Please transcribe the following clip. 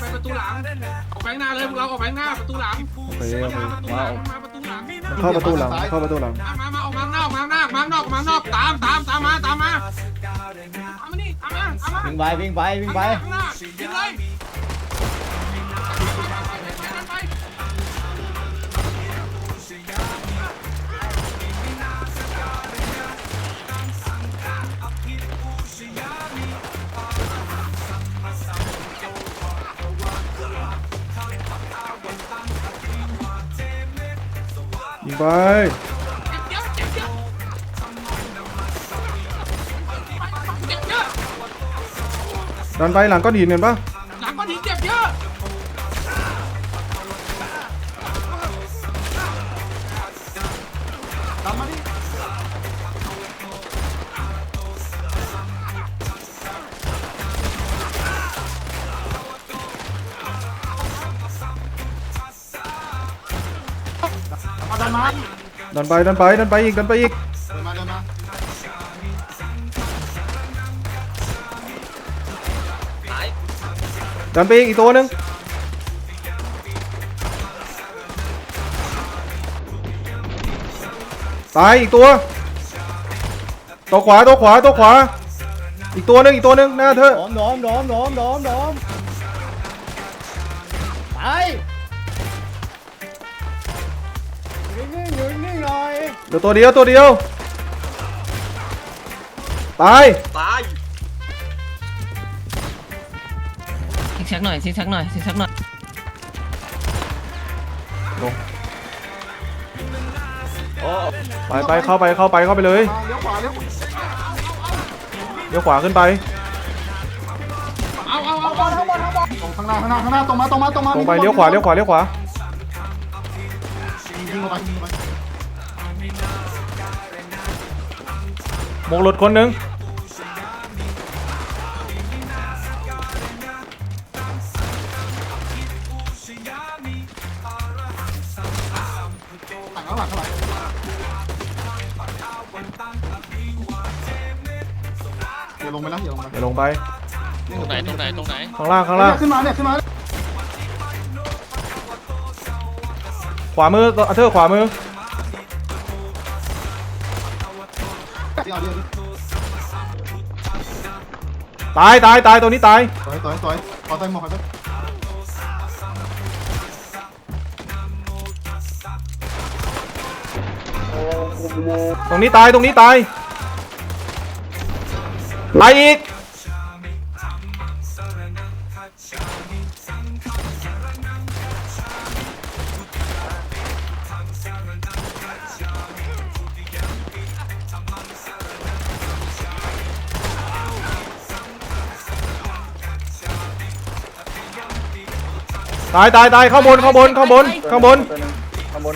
ไปประตูหลังออกไปข้างหน้าเลยพวกเราออกไปข้างหน้าประตูหลังโอเคโอเคมาประตูหลังมาประตูหลังเข้าประตูหลังเข้าประตูหลังมามามาออกมาข้างนอกมาข้างนอกมาข้างนอกมาข้างนอกตามตามตามมาตามมาตามมานี่ตามมาตามมาวิ่งไปวิ่งไปวิ่งไปข้างหน้ายิงเลย ไปดันไปหลังก้อนหินเห็นปะหลังก้อนหินเจ็บเยอะดั ดันไปดันไปดันไปอีกดันไปอีกดันไปอีกอีกตัวหนึงตายอีกตัว ตัวขวาตัวขวาตัวขวา อีกตัวหนึงอีกตัวหนึงหน้าเธอ โดมโดมโดมโดมโดมโดมไป เดี๋ยวตัวเดียวตัวเดียวตายซิกแซกหน่อยซิกแซกหน่อยซิกแซกหน่อยไปไปเข้าไปเข้าไปเข้าไปเลยเลี้ยวขวาขึ้นไป เอาเอาเอาเอาข้างหน้าข้างหน้าข้างหน้าตรงมาตรงมาตรงมาตรงไปเลี้ยวขวาเลี้ยวขวาเลี้ยวขวายิงเข้าไปยิงเข้าไป หมกหลุดคนหนึ่งหลังข้างหลังข้างหลังอย่าลงไปนะอย่าลงไปเดี๋ยวลงไป ตรงไหนตรงไหนตรงไหนข้างล่างข้างล่าง ขึ้นมาเนี่ยขึ้นมาขวามืออัเธอร์ขวามือ เดี๋ยวเดี๋ยวตายตายตายตัวนี้ตายต่อยต่อยต่อยขอต่อยหมอกขอต่อยตรงนี้ตายตรงนี้ตายตายอีก ตายตายตายข้างบนข้างบนข้างบนข้างบนข้างบน